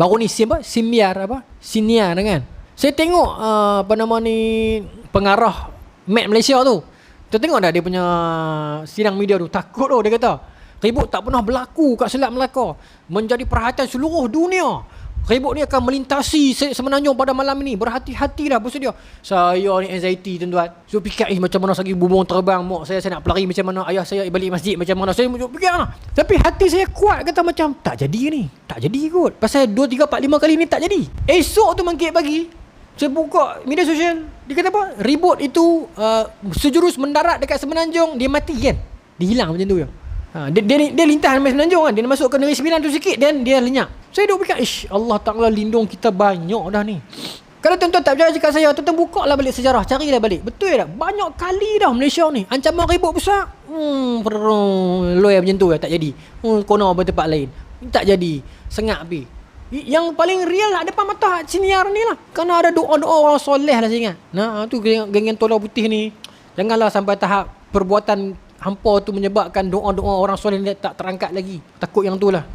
Baru ni sim apa? Simiar apa? Siniar kan. Saya tengok uh, apa nama ni pengarah Met Malaysia tu. Kita tengok dah dia punya sidang media tu. Takut tu dia kata. Ribut tak pernah berlaku kat Selat Melaka. Menjadi perhatian seluruh dunia. Ribut ni akan melintasi se- semenanjung pada malam ini. Berhati-hatilah bersedia. Saya ni anxiety tuan-tuan. So fikir eh, macam mana sagi bubung terbang. Mak saya saya nak pelari macam mana. Ayah saya balik masjid macam mana. Saya fikir mana. Tapi hati saya kuat kata macam tak jadi ni. Tak jadi kot. Pasal 2, 3, 4, 5 kali ni tak jadi. Esok tu mangkit pagi. Saya buka media sosial. Dia kata apa? Ribut itu uh, sejurus mendarat dekat semenanjung. Dia mati kan? Dia hilang macam tu ya. Ha, dia, dia, dia lintah sampai semenanjung kan. Dia masuk ke negeri sembilan tu sikit. Dan dia lenyap. Saya duk fikir. Ish Allah Ta'ala lindung kita banyak dah ni. Kalau tuan-tuan tak percaya cakap saya. Tuan-tuan buka lah balik sejarah. Carilah balik. Betul tak? Banyak kali dah Malaysia ni. Ancaman ribut besar. Hmm. Loy macam tu ya. Tak jadi. Hmm. Kono tempat lain. Tak jadi. Sengak pi. Yang paling real lah depan mata siniar ni lah. Kerana ada doa-doa orang soleh lah saya ingat. Nah, tu geng-geng tola putih ni. Janganlah sampai tahap perbuatan hampa tu menyebabkan doa-doa orang soleh ni tak terangkat lagi. Takut yang tu lah.